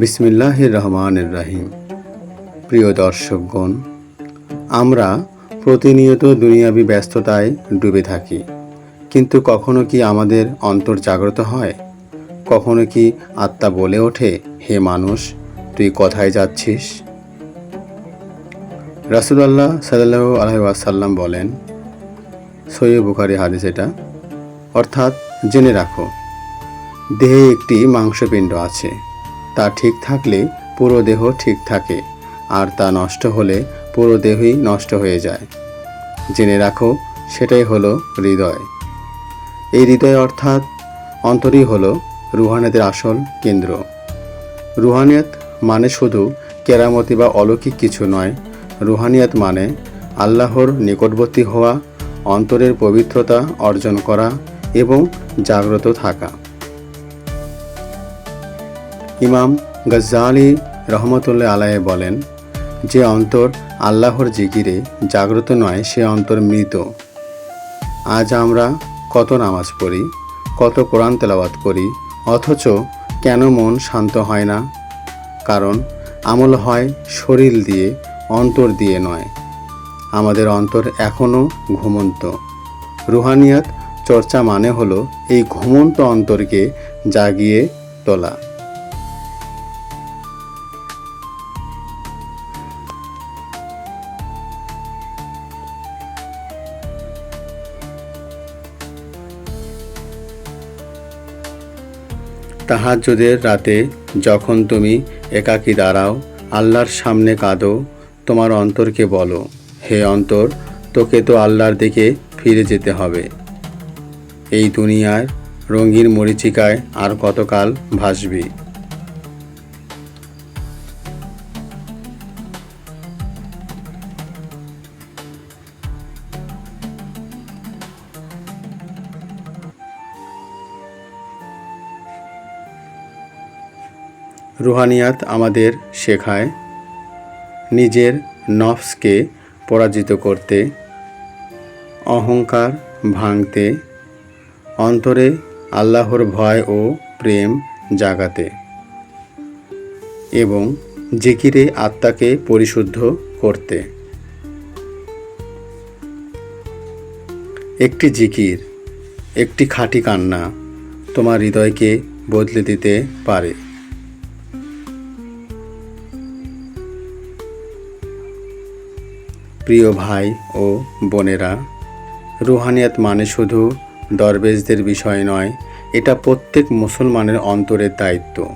বিসমিল্লাহির রহমানির রাহিম প্রিয় দর্শকগণ, আমরা প্রতিনিয়ত দুনিয়াবি ব্যস্ততায় ডুবে থাকি। কিন্তু কখনো কি আমাদের অন্তর জাগ্রত হয়? কখনো কি আত্মা বলে ওঠে, হে মানুষ, তুই কোথায় যাচ্ছিস? রাসুলাল্লাহ সাল্লাহ আলহি আসাল্লাম বলেন সৈয় বুখারি হাদিস এটা। অর্থাৎ জেনে রাখো, দেহে একটি মাংসপিণ্ড আছে। তা ঠিক থাকলে পুরো দেহ ঠিক থাকে, আর তা নষ্ট হলে পুরো দেহই নষ্ট হয়ে যায়। জেনে রাখো, সেটাই হলো হৃদয়। এই হৃদয় অর্থাৎ অন্তরই হলো রুহানিয়তের আসল কেন্দ্র। রুহানিয়ত মানে শুধু কেরামতি বা অলৌকিক কিছু নয়, রুহানিয়ত মানে আল্লাহর নিকটবর্তী হওয়া, অন্তরের পবিত্রতা অর্জন করা এবং জাগ্রত থাকা। ইমাম গজ্জালি রহমতুল্লাহ আলাহ বলেন, যে অন্তর আল্লাহর জিকিরে জাগ্রত নয়, সে অন্তর মৃত। আজ আমরা কত নামাজ পড়ি, কত কোরআন তেলাওয়াত করি, অথচ কেন মন শান্ত হয় না? কারণ আমল হয় শরীর দিয়ে, অন্তর দিয়ে নয়। আমাদের অন্তর এখনও ঘুমন্ত। রুহানিয়াত চর্চা মানে হলো এই ঘুমন্ত অন্তরকে জাগিয়ে তোলা। তাহাজ্জুদের রাতে যখন তুমি একাকী দাঁড়াও, আল্লাহর সামনে কাঁদো, তোমার অন্তরকে বলো, হে অন্তর, তোকে তো আল্লাহর দিকে ফিরে যেতে হবে। এই দুনিয়ার রঙিন মরিচিকায় আর কতকাল ভাসবি? রুহানিয়াত আমাদের শেখায় নিজের নফসকে পরাজিত করতে, অহংকার ভাঙতে, অন্তরে আল্লাহর ভয় ও প্রেম জাগাতে এবং জিকিরে আত্মাকে পরিশুদ্ধ করতে। একটি জিকির, একটি খাঁটি কান্না তোমার হৃদয়কে বদলে দিতে পারে। প্রিয় ভাই ও বোনেরা, রুহানিয়াত মানে শুধু দরবেশদের বিষয় নয়, এটা প্রত্যেক মুসলমানের অন্তরের দায়িত্ব।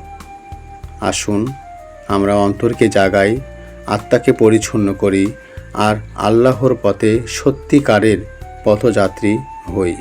আসুন, আমরা অন্তরকে জাগাই, আত্মাকে পরিচ্ছন্ন করি, আর আল্লাহর পথে সত্যিকারের পথযাত্রী হই।